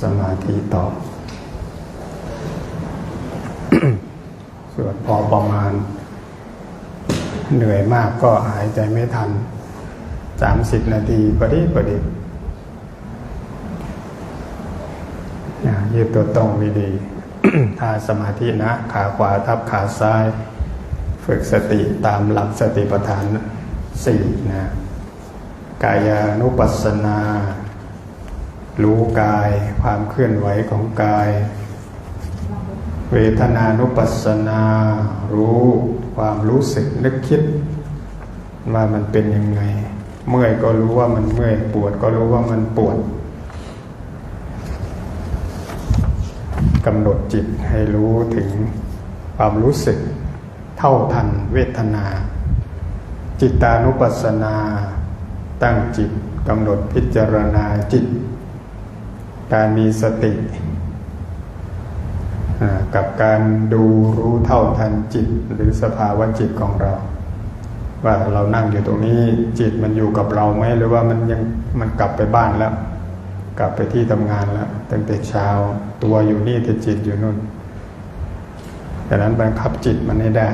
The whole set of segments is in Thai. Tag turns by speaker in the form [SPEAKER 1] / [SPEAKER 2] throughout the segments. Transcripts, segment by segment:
[SPEAKER 1] สมาธิต่อ สวดพอประมาณ เหนื่อยมากก็หายใจไม่ทันสามสิบนาทีพอดีพอดีนะยืดตัวตรงดีๆถ้าสมาธินะ ขาขวาทับขาซ้าย ฝึกสติตามหลักสติปัฏฐานสี่นะ กายานุปัสสนา รู้กายความเคลื่อนไหวของกาย เวทนานุปัสสนา รู้ความรู้สึกนึกคิด ว่ามันเป็นยังไง เมื่อยก็รู้ว่ามันเมื่อยปวดก็รู้ว่ามันปวดกำหนดจิตให้รู้ถึงความรู้สึกเท่าทันเวทนา จิตานุปัสสนา ตั้งจิตกำหนดพิจารณาจิต การมีสติกับการดูรู้เท่าทันจิตหรือสภาวะจิตของเรา ว่าเรานั่งอยู่ตรงนี้จิตมันอยู่กับเราไหมหรือว่ามันยังมันกลับไปบ้านแล้ว กลับไปที่ทำงานแล้วตั้งแต่เช้าตัวอยู่นี่แต่จิตอยู่นู่นดังนั้นบังคับจิตมันให้ได้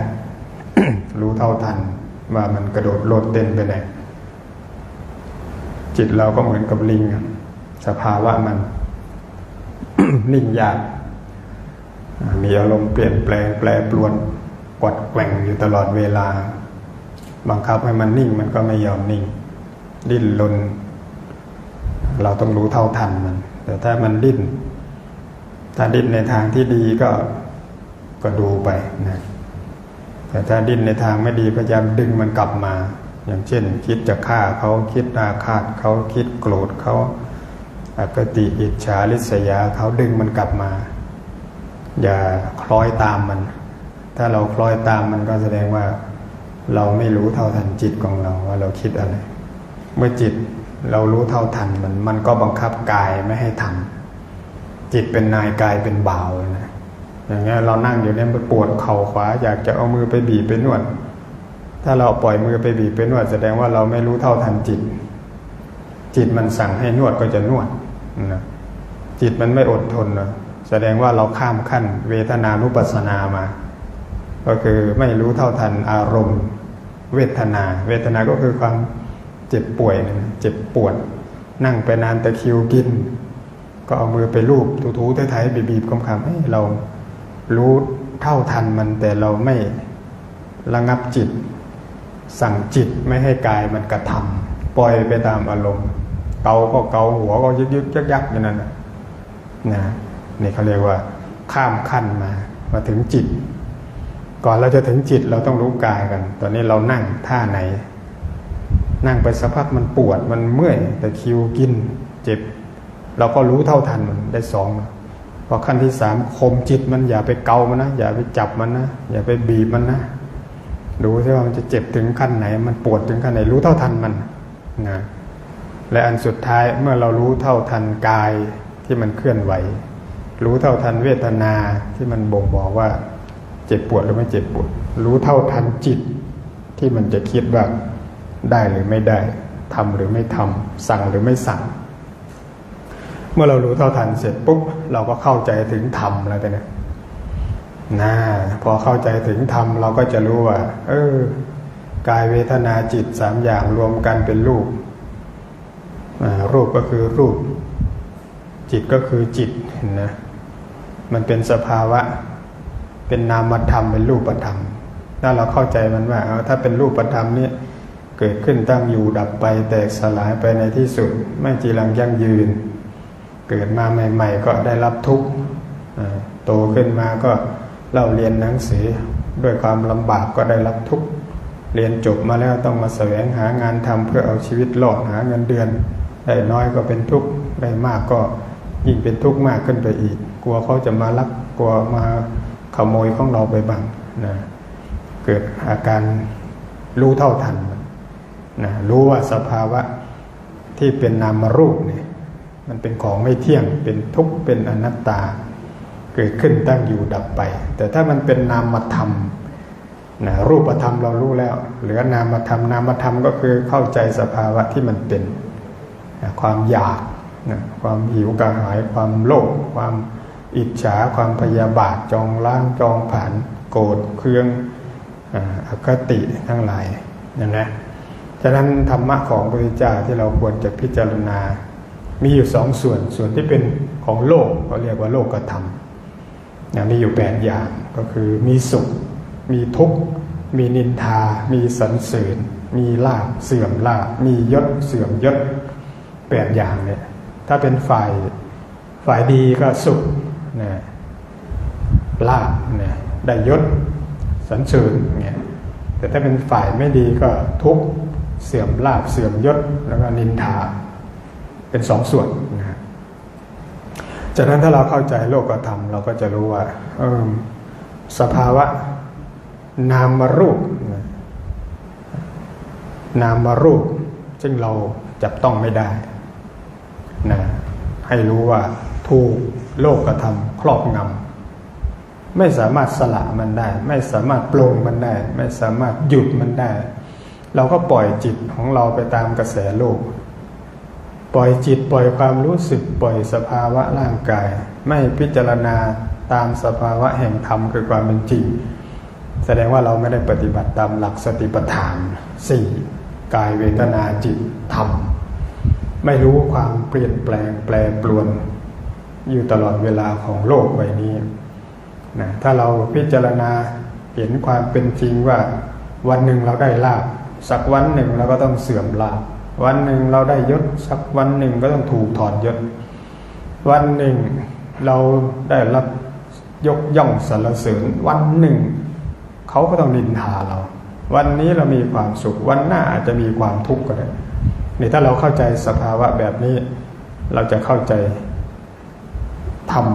[SPEAKER 1] รู้เท่าทันว่ามันกระโดดโลดเต้นไปไหนจิตเราก็เหมือนกับลิงสภาวะมัน นิ่งยาก มีอารมณ์เปลี่ยนแปลงแปรปรวนกวัดแกว่งอยู่ตลอดเวลา บังคับให้มันนิ่งมันก็ไม่ยอมนิ่ง ดิ้นรนเราต้องรู้เท่าทันมัน แต่ถ้ามันดิ้น ถ้าดิ้นในทางที่ดีก็ก็ดูไปนะแต่ถ้าดิ้นในทางไม่ดีพยายามดึงมันกลับมา อย่างเช่น คิดจะฆ่าเขาคิดอาฆาตเขาคิดโกรธเขา อากติอิจฉาริษยาเขาดึงมันกลับมา อย่าคล้อยตามมัน ถ้าเราคล้อยตามมันก็แสดงว่า เราไม่รู้เท่าทันจิตของเราว่าเราคิดอะไร เมื่อจิตเรารู้เท่าทันมัน มันก็บังคับกายไม่ให้ทำจิตเป็นนายกายเป็นบ่าวนะอย่างเงี้ยเรานั่งอยู่เนี่ยมันปวดเข่าขวา อยากจะเอามือไปบีบไปนวดถ้าเราปล่อยมือไปบีบไปนวด แสดงว่าเราไม่รู้เท่าทันจิต จิตมันสั่งให้นวดก็จะนวด นะจิตมันไม่อดทนนะแสดงว่าเราข้ามขั้น เวทนานุปัสสนามา ก็คือไม่รู้เท่าทันอารมณ์ เวทนา เวทนาก็คือความเจ็บป่วยนะเจ็บปวด นั่งไปนานตะคิวกิน ก็เอามือไปลูบถูๆไถๆบีบๆคำๆให้เรารู้เท่าทันมันแต่เราไม่ระงับจิต สั่งจิตไม่ให้กายมันกระทำปล่อยไปตามอารมณ์ เกาก็เกาหัวก็ยึกยึกยักยักอย่างนั้นนะนี่เขาเรียกว่าข้ามขั้นมามาถึงจิต ก่อนเราจะถึงจิตเราต้องรู้กายกัน ตอนนี้เรานั่งท่าไหน นั่งไปสักพักมันปวดมันเมื่อยแต่คิวกินเจ็บ เราก็รู้เท่าทันมันได้สองพอขั้นที่สามคมจิตมันอย่าไปเกามันนะอย่าไปจับมันนะอย่าไปบีบมันนะดูใช่ว่ามันจะเจ็บถึงขั้นไหน มันปวดถึงขั้นไหนรู้เท่าทันมันนะ และอันสุดท้ายเมื่อเรารู้เท่าทันกายที่มันเคลื่อนไหว รู้เท่าทันเวทนาที่มันบ่งบอกว่า เจ็บปวดหรือไม่เจ็บปวด รู้เท่าทันจิต ที่มันจะคิดว่าได้หรือไม่ได้ทำหรือไม่ทำสั่งหรือไม่สั่ง เมื่อเรารู้เท่าทันเสร็จปุ๊บเราก็เข้าใจถึงธรรมแล้วแต่เนี่ยนะพอเข้าใจถึงธรรมเราก็จะรู้ว่า เออกายเวทนาจิตสามอย่างรวมกันเป็นรูป รูปก็คือรูป จิตก็คือจิตเห็นนะมันเป็นสภาวะ เป็นนามธรรมเป็นรูปธรรม ถ้าเราเข้าใจมันว่าเอาถ้าเป็นรูปธรรมนี่เกิดขึ้นตั้งอยู่ดับไปแตกสลายไปในที่สุด ไม่จีรังยั่งยืน เกิดมาใหม่ ๆ ก็ได้รับทุกข์โตขึ้นมาก็เล่าเรียนหนังสือด้วยความลำบากก็ได้รับทุกข์เรียนจบมาแล้วต้องมาแสวงหางานทำเพื่อเอาชีวิตรอดหาเงินเดือน ได้น้อยก็เป็นทุกข์ได้มากก็ยิ่งเป็นทุกข์มากขึ้นไปอีก กลัวเขาจะมาลักกลัวมาขโมยของเราไปบ้างนะเกิดอาการรู้เท่าทันนะรู้ว่าสภาวะที่เป็นนามรูปเนี่ยมันเป็นของไม่เที่ยงเป็นทุกข์เป็นอนัตตา เกิดขึ้นตั้งอยู่ดับไป แต่ถ้ามันเป็นนามธรรมนะรูปธรรมเรารู้แล้ว เหลือนามธรรมนามธรรมก็คือเข้าใจสภาวะที่มันเป็น ความอยากนะความหิวกระหายความโลภความอิจฉาความพยาบาทจองล้างจองผ่านโกรธเคืองอคติทั้งหลายนั่นะฉะนั้นธรรมะของพระพุทธเจ้าที่เราควรจะพิจารณา มีอยู่สองส่วนส่วนที่เป็นของโลกเขาเรียกว่าโลกธรรมนะมีอยู่แปดอย่างก็คือมีสุข มีทุกข์ มีนินทา มีสรรเสริญ มีลาบเสื่อมลาบมียศเสื่อมยศ แปดอย่างเนี่ยถ้าเป็นฝ่ายฝ่ายดีก็สุขนะลาบนี่ยได้ยศสรรเสริญเนี่ยแต่ถ้าเป็นฝ่ายไม่ดีก็ทุกเสื่อมลาบเสื่อมยศแล้วก็นินทา เป็นสองส่วนนะฮะจากนั้นถ้าเราเข้าใจโลกธรรมเราก็จะรู้ว่าเออสภาวะนามรูปนะนามรูปซึ่งเราจับต้องไม่ได้ นะให้รู้ว่าถูกโลกธรรมครอบงำไม่สามารถสละมันได้ ไม่สามารถปลงมันได้ ไม่สามารถหยุดมันได้ เราก็ปล่อยจิตของเราไปตามกระแสโลก ปล่อยจิตปล่อยความรู้สึกปล่อยสภาวะร่างกาย ไม่พิจารณาตามสภาวะแห่งธรรมคือความเป็นจริง แสดงว่าเราไม่ได้ปฏิบัติตามหลักสติปัฏฐานสี่กายเวทนาจิตธรรม ไม่รู้ความเปลี่ยนแปลงแปรปรวน อยู่ตลอดเวลาของโลกใบนี้นะถ้าเราพิจารณาเห็นความเป็นจริงว่า วันหนึ่งเราได้ลาบสักวันหนึ่งเราก็ต้องเสื่อมลาบวันหนึ่งเราได้ยศสักวันหนึ่งก็ต้องถูกถอดยศวันหนึ่งเราได้รับยกย่องสรรเสริญวันหนึ่งเขาก็ต้องนินทาเรา วันนี้เรามีความสุขวันหน้าอาจจะมีความทุกข์ก็ได้ นี่ถ้าเราเข้าใจสภาวะแบบนี้ เราจะเข้าใจธรร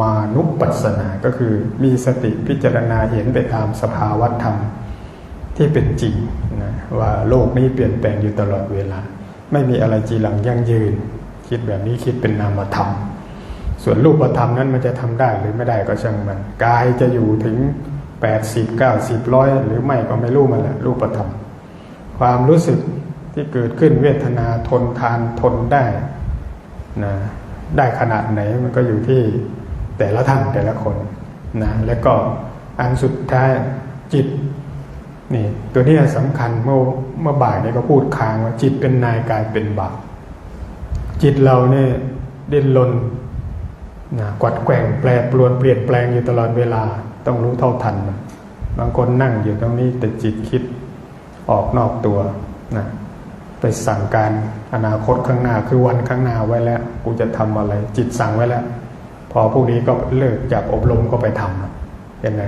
[SPEAKER 1] มานุปัสสนาก็คือมีสติพิจารณาเห็นไปตามสภาวะธรรมที่เป็นจริงนะว่าโลกนี้เปลี่ยนแปลงอยู่ตลอดเวลา ไม่มีอะไรจีหลังยั่งยืน คิดแบบนี้คิดเป็นนามธรรม ส่วนรูปธรรมนั้นมันจะทำได้หรือไม่ได้ก็ช่างมันกายจะอยู่ถึง 80 90ร้อยหรือไม่ก็ไม่รู้มันแหละรูปธรรม ความรู้สึก ที่เกิดขึ้นเวทนาทนทานทนได้นะได้ขนาดไหนมันก็อยู่ที่แต่ละท่านแต่ละคนนะแล้วก็อันสุดท้ายจิตนี่ตัวนี้สำคัญเมื่อเมื่อบ่ายนี้ก็พูดค้างว่าจิตเป็นนายกายเป็นบ่าวจิตเราเนี่ยดิ้นรนนะกวัดแกว่งแปรปรวนเปลี่ยนแปลงอยู่ตลอดเวลาต้องรู้เท่าทันมันบางคนนั่งอยู่ตรงนี้แต่จิตคิดออกนอกตัวนะ ไปสั่งการอนาคตข้างหน้าคือวันข้างหน้าไว้แล้ว กูจะทำอะไร จิตสั่งไว้แล้ว พอพวกนี้ก็เลิกจากอบรมก็ไปทำเห็นไหม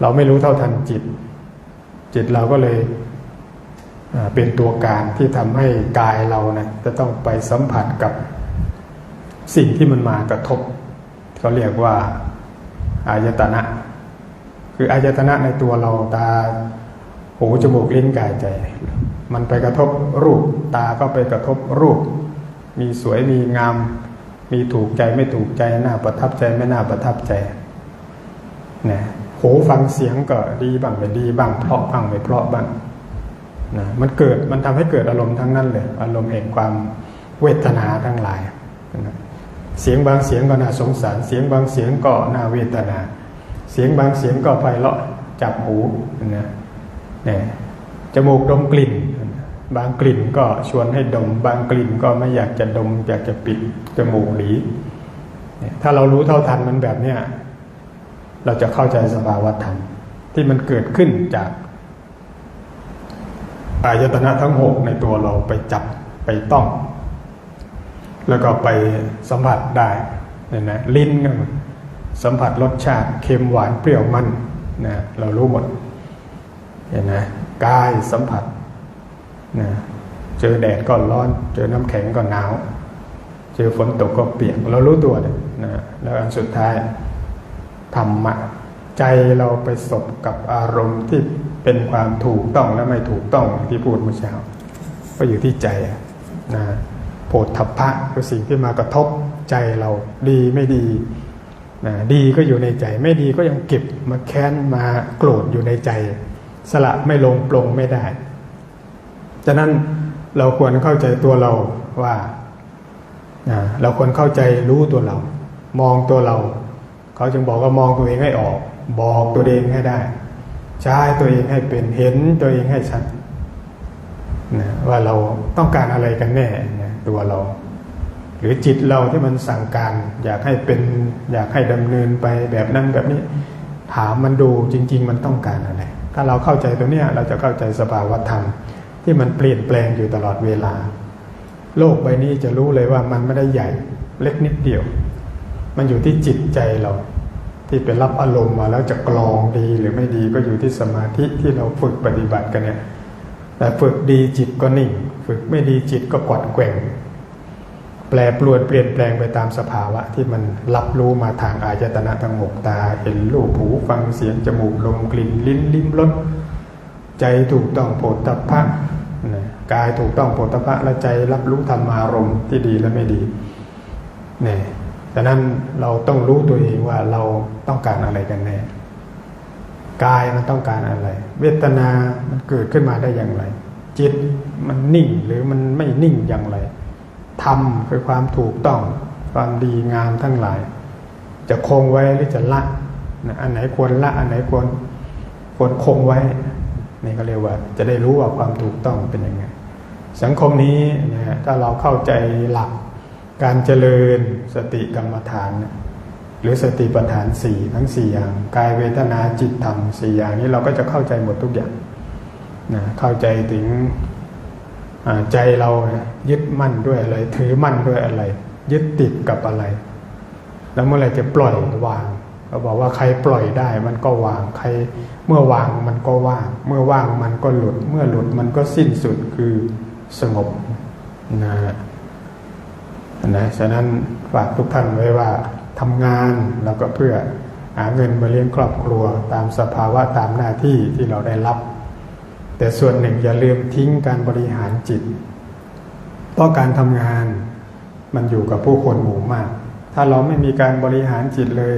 [SPEAKER 1] เราไม่รู้เท่าทันจิต จิตเราก็เลยเป็นตัวการที่ทำให้กายเรานะจะต้องไปสัมผัสกับสิ่งที่มันมากระทบเขาเรียกว่าอายตนะ คืออายตนะในตัวเราตาหูจมูกลิ้นกายใจ มันไปกระทบรูป ตาก็ไปกระทบรูป มีสวยมีงาม มีถูกใจไม่ถูกใจน่าประทับใจไม่น่าประทับใจนะหูฟังเสียงก็ดีบ้างไม่ดีบ้างเพราะบ้างไม่เพราะบ้างนะมันเกิดมันทำให้เกิดอารมณ์ทั้งนั้นเลย อารมณ์แห่งความเวทนาทั้งหลายนะเสียงบางเสียงก็น่าสงสาร เสียงบางเสียงก็น่าเวทนา เสียงบางเสียงก็ไพเราะจับหูนะเนี่ยจมูกดมกลิ่น บางกลิ่นก็ชวนให้ดม บางกลิ่นก็ไม่อยากจะดม อยากจะปิดจมูกหลีถ้าเรารู้เท่าทันมันแบบเนี้ยเราจะเข้าใจสภาวะธรรมที่มันเกิดขึ้นจากอายตนะทั้งหกในตัวเราไปจับไปต้อง แล้วก็ไปสัมผัสได้เนี่ยนะลิ้นก็สัมผัสรสชาติเค็มหวานเปรี้ยวมันนะเรารู้หมดเห็นไหมกายสัมผัส นะเจอแดดก็ร้อน เจอน้ำแข็งก็หนาว เจอฝนตกก็เปียกเรารู้ตัวเลยนะแล้วอันสุดท้ายธรรมะใจเราไปสบกับอารมณ์ที่เป็นความถูกต้องและไม่ถูกต้องที่พูดเมื่อเช้าก็อยู่ที่ใจนะโผฏฐัพพะคือสิ่งที่มากระทบใจเราดีไม่ดีนะดีก็อยู่ในใจไม่ดีก็ยังเก็บมาแค้นมาโกรธอยู่ในใจ สละไม่ลงปลงไม่ได้ ฉะนั้นเราควรเข้าใจตัวเราว่าเราควรเข้าใจรู้ตัวเรา มองตัวเรา เขาจึงบอกว่ามองตัวเองให้ออก บอกตัวเองให้ได้ ใช้ตัวเองให้เป็นเห็นตัวเองให้ชัดนะว่าเราต้องการอะไรกันแน่นะตัวเรา หรือจิตเราที่มันสั่งการ อยากให้เป็นอยากให้ดำเนินไปแบบนั้นแบบนี้ ถามมันดูจริง ๆ มันต้องการอะไร ถ้าเราเข้าใจตัวเนี้ยเราจะเข้าใจสภาวธรรม ที่มันเปลี่ยนแปลงอยู่ตลอดเวลา โลกใบนี้จะรู้เลยว่ามันไม่ได้ใหญ่เล็กนิดเดียว มันอยู่ที่จิตใจเรา ที่ไปรับอารมณ์มาแล้วจะกรองดีหรือไม่ดีก็อยู่ที่สมาธิที่เราฝึกปฏิบัติกันเนี่ยแต่ฝึกดีจิตก็นิ่ง ฝึกไม่ดีจิตก็กวัดแกว่งแปรปรวนเปลี่ยนแปลงไปตามสภาวะที่มันรับรู้มาทางอายตนะทางหกตา เห็นรูปหูฟังเสียงจมูกลมกลิ่นลิ้นลิ้มรสใจถูกต้องโผฏฐัพพะนะ กายถูกต้องโผฏฐัพพะและใจรับรู้ธรรมารมณ์ที่ดีและไม่ดีเนี่ยดังนั้นเราต้องรู้ตัวเองว่าเราต้องการอะไรกันแน่กายมันต้องการอะไร เวทนามันเกิดขึ้นมาได้อย่างไร จิตมันนิ่งหรือมันไม่นิ่งอย่างไรธรรมคือความถูกต้องความดีงามทั้งหลาย จะคงไว้หรือจะละนะอันไหนควรละ อันไหนควรควรคงไว้นี่ก็เรียกว่า จะได้รู้ว่าความถูกต้องเป็นยังไง สังคมนี้นะถ้าเราเข้าใจหลักการเจริญสติกรรมฐาน หรือสติปัฏฐานสี่ทั้งสี่อย่างกายเวทนาจิตธรรมสี่อย่างนี้เราก็จะเข้าใจหมดทุกอย่างนะเข้าใจถึงใจเรานะยึดมั่นด้วยอะไร ถือมั่นด้วยอะไร ยึดติดกับอะไร แล้วเมื่อไรจะปล่อยวางเขาบอกว่าใครปล่อยได้มันก็วางใครเมื่อวางมันก็ว่าง เมื่อว่างมันก็หลุด เมื่อหลุดมันก็สิ้นสุดคือ สงบนะนะฉะนั้นฝากทุกท่านไว้ว่าทำงานแล้วก็เพื่อหาเงินมาเลี้ยงครอบครัวตามสภาวะตามหน้าที่ที่เราได้รับ แต่ส่วนหนึ่งอย่าลืมทิ้งการบริหารจิต เพราะการทำงานมันอยู่กับผู้คนหมู่มาก ถ้าเราไม่มีการบริหารจิตเลย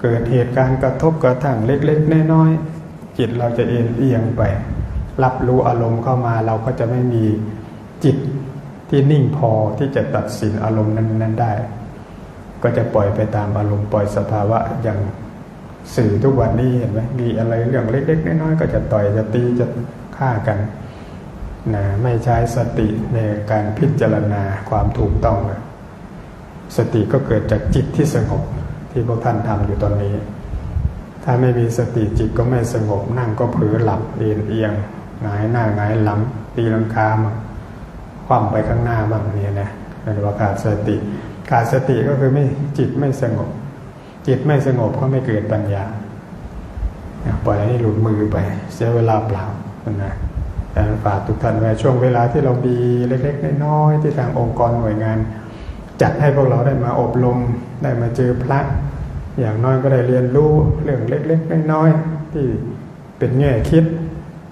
[SPEAKER 1] เกิดเหตุการณ์กระทบกระทั่งเล็กๆน้อยๆจิตเราจะเอ็นเอียงไป รับรู้อารมณ์เข้ามาเราก็จะไม่มีจิตที่นิ่งพอที่จะตัดสินอารมณ์นั้น ๆ ได้ ก็จะปล่อยไปตามอารมณ์ปล่อยสภาวะอย่างสื่อทุกวันนี้เห็นไหมมีอะไรเรื่องเล็กๆน้อยๆก็จะต่อยจะตีจะฆ่ากันนะไม่ใช้สติในการพิจารณาความถูกต้องเลยสติก็เกิดจากจิตที่สงบที่พวกท่านทำอยู่ตอนนี้ ถ้าไม่มีสติจิตก็ไม่สงบนั่งก็เผลอหลับเอียงเอียง หงายหน้าหงายหลังตีลังกามาคว่ำไปข้างหน้าบ้างเนี่ยนะเรียกว่าขาดสติ ขาดสติก็คือไม่จิตไม่สงบ จิตไม่สงบก็ไม่เกิดปัญญาปล่อยให้หลุดมือไป เสียเวลาเปล่านะแต่ฝากทุกท่านไว้ช่วงเวลาที่เรามีเล็กๆน้อยๆที่ทางองค์กรหน่วยงาน จัดให้พวกเราได้มาอบรมได้มาเจอพระ อย่างน้อยก็ได้เรียนรู้เรื่องเล็กๆน้อยๆที่เป็นแง่คิด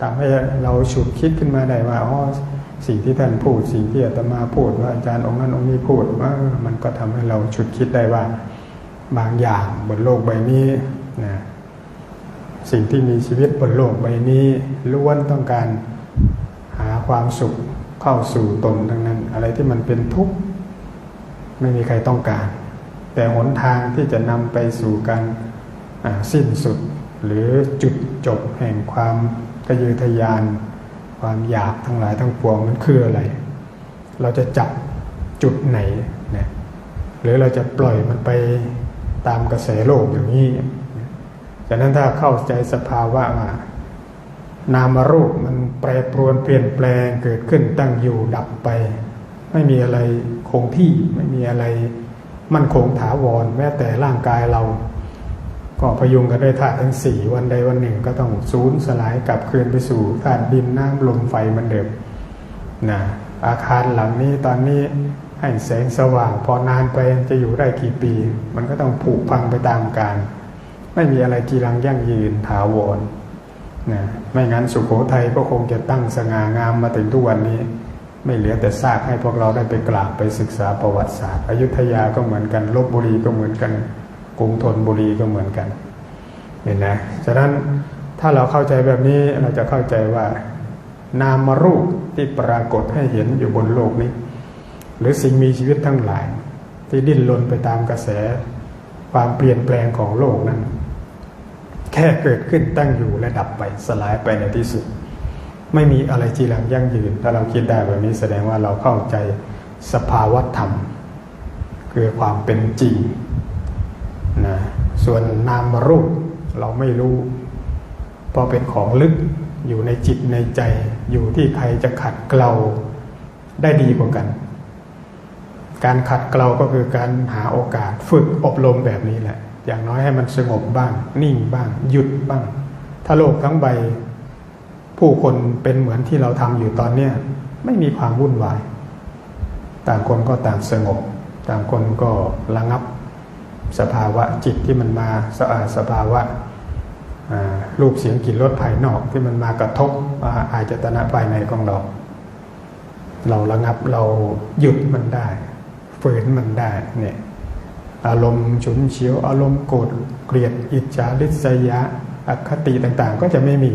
[SPEAKER 1] ทำให้เราฉุดคิดขึ้นมาได้ว่าอ๋อสิ่งที่ท่านพูดสิ่งที่อาตมาพูดว่าอาจารย์องค์นั้นองค์นี้พูดว่ามันก็ทำให้เราฉุดคิดได้ว่าบางอย่างบนโลกใบนี้นะสิ่งที่มีชีวิตบนโลกใบนี้ล้วนต้องการหาความสุขเข้าสู่ตนทั้งนั้น อะไรที่มันเป็นทุกข์ไม่มีใครต้องการ แต่หนทางที่จะนำไปสู่การสิ้นสุด หรือจุดจบแห่งความ ทะเยอทะยาน ความอยากทั้งหลายทั้งปวงมันคืออะไร เราจะจับจุดไหนเนี่ยหรือเราจะปล่อยมันไปตามกระแสโลกอย่างนี้จากนั้นถ้าเข้าใจสภาวะว่านามรูปมันแปรปรวนเปลี่ยนแปลงเกิดขึ้นตั้งอยู่ดับไป ไม่มีอะไรคงที่ไม่มีอะไร มั่นคงถาวรแม้แต่ร่างกายเรา ก็พยุงกันด้วยธาตุทั้งสี่วันใดวันหนึ่งก็ต้องสูญสลายกลับคืนไปสู่ธาตุดินน้ำลมไฟเหมือนเดิมนะอาคารหลังนี้ตอนนี้ให้แสงสว่าง พอนานไปจะอยู่ได้กี่ปี มันก็ต้องผุพังไปตามกาลไม่มีอะไรกีรังยั่งยืนถาวรนะไม่งั้นสุขโขทัยก็คงจะตั้งสง่างามมาถึงทุกวันนี้ ไม่เหลือแต่ซากให้พวกเราได้ไปกราบไปศึกษาประวัติศาสตร์อยุธยาก็เหมือนกันลบบุรีก็เหมือนกัน กรุงธนบุรีก็เหมือนกันเห็นนะฉะนั้นถ้าเราเข้าใจแบบนี้เราจะเข้าใจว่า นามรูปที่ปรากฏให้เห็นอยู่บนโลกนี้ หรือสิ่งมีชีวิตทั้งหลาย ที่ดิ้นรนไปตามกระแส ความเปลี่ยนแปลงของโลกนั้น แค่เกิดขึ้นตั้งอยู่และดับไปสลายไปในที่สุด ไม่มีอะไรจีรังยั่งยืน ถ้าเราคิดได้แบบนี้แสดงว่าเราเข้าใจสภาวธรรม คือความเป็นจริง ส่วนนามรูปเราไม่รู้ เพราะเป็นของลึกอยู่ในจิตในใจ อยู่ที่ใครจะขัดเกลาได้ดีกว่ากัน การขัดเกลาก็คือการหาโอกาสฝึกอบรมแบบนี้แหละ อย่างน้อยให้มันสงบบ้าง นิ่งบ้าง หยุดบ้าง ถ้าโลกทั้งใบ ผู้คนเป็นเหมือนที่เราทำอยู่ตอนเนี้ยไม่มีความวุ่นวาย ต่างคนก็ต่างสงบ ต่างคนก็ระงับ สภาวะจิตที่มันมาสสภาวะรูปเสียงกลิ่นรสภายนอกที่มันมากระทบอาจตนะภายในของเรา เราระงับเราหยุดมันได้ฝืนมันได้เนี่ยอารมณ์ฉุนเฉียวอารมณ์โกรธเกลียดอิจฉาริษยะอคติต่างๆ ก็จะไม่มี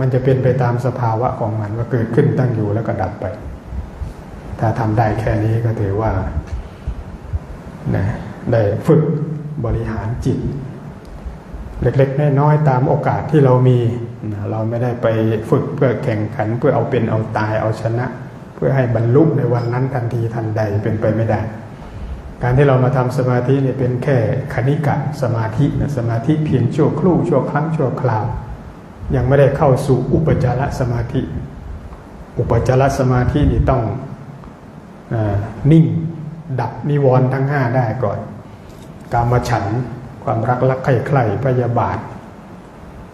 [SPEAKER 1] มันจะเป็นไปตามสภาวะของมันว่าเกิดขึ้นตั้งอยู่แล้วก็ดับไป ถ้าทำได้แค่นี้ก็ถือว่านะ ได้ฝึกบริหารจิต เล็กๆน้อยๆตามโอกาสที่เรามี เราไม่ได้ไปฝึกเพื่อแข่งขันเพื่อเอาเป็นเอาตายเอาชนะ เพื่อให้บรรลุในวันนั้นทันทีทันใดเป็นไปไม่ได้ การที่เรามาทำสมาธิเนี่ยเป็นแค่คณิกะสมาธินะสมาธิเพียงชั่วครู่ชั่วครั้งชั่วคราว ยังไม่ได้เข้าสู่อุปจารสมาธิ อุปจารสมาธินี่ต้องอนิ่งดับนิวรณ์ทั้งห้าได้ก่อน กามฉัน ความรักรักใคร่ใคร่พยาบาท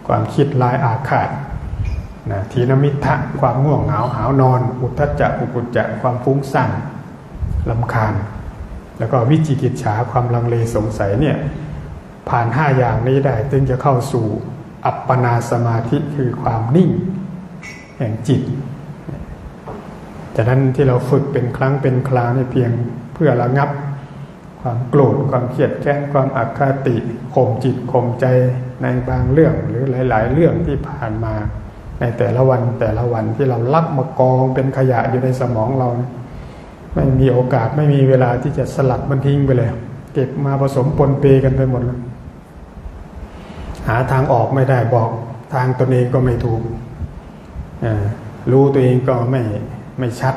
[SPEAKER 1] ความคิดลายอาฆาตนะทีนมิทะความง่วงเหงาหาวนอน อุทธจักอุกุจจะความฟุ้งซ่านลำคาญ แล้วก็วิจิกิจฉาความลังเลสงสัยเนี่ยผ่านห้าอย่างนี้ได้จึงจะเข้าสู่อัปปนาสมาธิคือความนิ่ง แห่งจิตจากนั้นที่เราฝึกเป็นครั้งเป็นคราวในเพียงเพื่อระงับ ความโกรธความเครียดแค้นความอัคติข่มจิตข่มใจในบางเรื่องหรือหลาย ๆ เรื่องที่ผ่านมา ในแต่ละวันแต่ละวันที่เราลักมากองเป็นขยะอยู่ในสมองเรา ไม่มีโอกาสไม่มีเวลาที่จะสลัดมันทิ้งไปเลย เก็บมาผสมปนเปกันไปหมดแล้วหาทางออกไม่ได้บอกทางตนเองก็ไม่ถูกรู้ตัวเองก็ไม่ไม่ชัด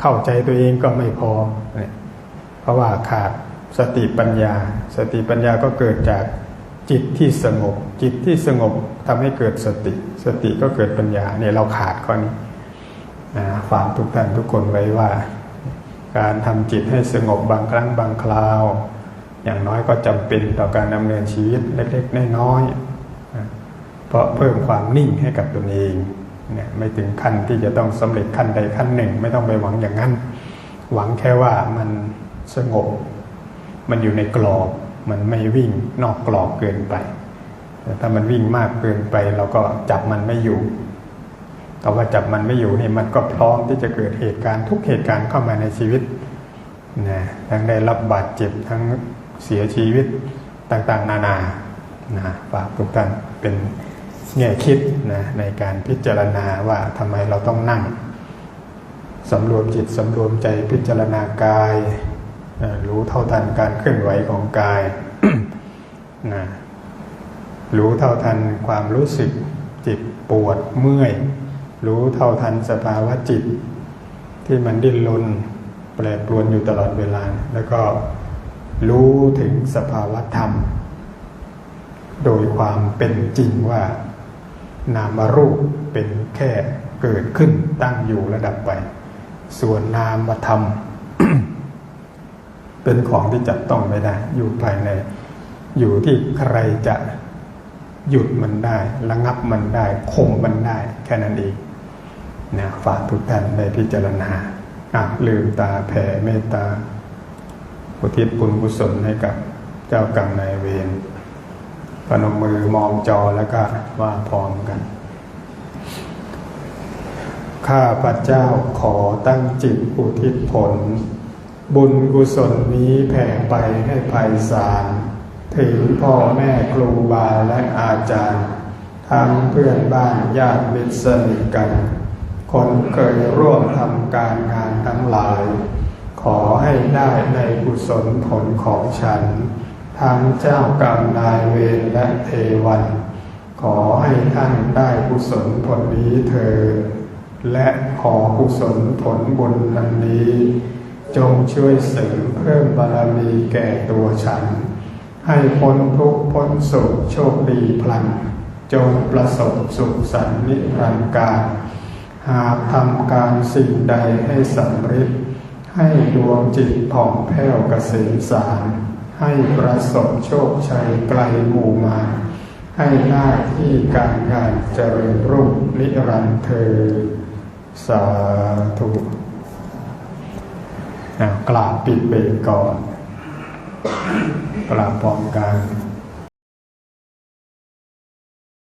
[SPEAKER 1] เข้าใจตัวเองก็ไม่พอ เพราะว่าขาดสติปัญญา สติปัญญาก็เกิดจากจิตที่สงบ จิตที่สงบทำให้เกิดสติ สติก็เกิดปัญญาเนี่ยเราขาดข้อนี้ฝากทุกท่านทุกคนไว้ว่า การทำจิตให้สงบบางครั้งบางคราว อย่างน้อยก็จำเป็นต่อการดำเนินชีวิตเล็กๆน้อยๆเพราะเพิ่มความนิ่งให้กับตนเองเนี่ยไม่ถึงขั้นที่จะต้องสำเร็จขั้นใดขั้นหนึ่ง ไม่ต้องไปหวังอย่างนั้น หวังแค่ว่ามัน สงบ มันอยู่ในกรอบ มันไม่วิ่งนอกกรอบเกินไป แต่ถ้ามันวิ่งมากเกินไป เราก็จับมันไม่อยู่ แต่ว่าจับมันไม่อยู่นี่มันก็พร้อมที่จะเกิดเหตุการณ์ทุกเหตุการณ์เข้ามาในชีวิตนะทั้งได้รับบาดเจ็บทั้งเสียชีวิตต่างๆ นานานะฝากทุกท่านเป็นแง่คิดนะในการพิจารณาว่าทำไมเราต้องนั่งสำรวมจิตสำรวมใจพิจารณากาย รู้เท่าทันการเคลื่อนไหวของกายนะรู้เท่าทันความรู้สึกจิตปวดเมื่อย รู้เท่าทันสภาวะจิต ที่มันดิ้นรนแปรปรวนอยู่ตลอดเวลา แล้วก็รู้ถึงสภาวะธรรม โดยความเป็นจริงว่า นามรูปเป็นแค่เกิดขึ้นตั้งอยู่ระดับไป ส่วนนามธรรม เป็นของที่จับต้องไม่ได้ อยู่ภายใน อยู่ที่ใครจะหยุดมันได้ ระงับมันได้คงมันได้ แค่นั้นเองนี่ยฝากทุกท่านในพิจารณาอะลืมตาแผ่เมตตาอุทิศบุญกุศลให้กับเจ้ากรรมนายเวรพนมมือมองจอแล้วก็ว่าพร้อมกัน ข้าพระเจ้าขอตั้งจิตอุทิศผล บุญกุศลนี้แผ่ไปให้ภัยสารถึงพ่อแม่ครูบาและอาจารย์ทั้งเพื่อนบ้านญาติมิตรสนิทกัน คนเคยร่วมทำการงานทั้งหลาย ขอให้ได้ในกุศลผลของฉัน ทั้งเจ้ากรรมนายเวรและเทวัน ขอให้ท่านได้กุศลผลนี้เถิดและขอกุศลผลบุญนั้นนี้ จงช่วยเสริมเพิ่มบารมีแก่ตัวฉัน ให้พ้นทุกข์พ้นสุขโชคดีพลัน จงประสบสุขสันต์นิรันดร์การ หากทำการสิ่งใดให้สำเร็จให้ดวงจิตผ่องแผ้วเกษมสาร ให้ประสบโชคชัยไกลหมู่มา ให้หน้าที่การงานเจริญรุ่งนิรันดร์เธอ สาธุ กราบปิดเบรกก่อนกราบพร้อมกัน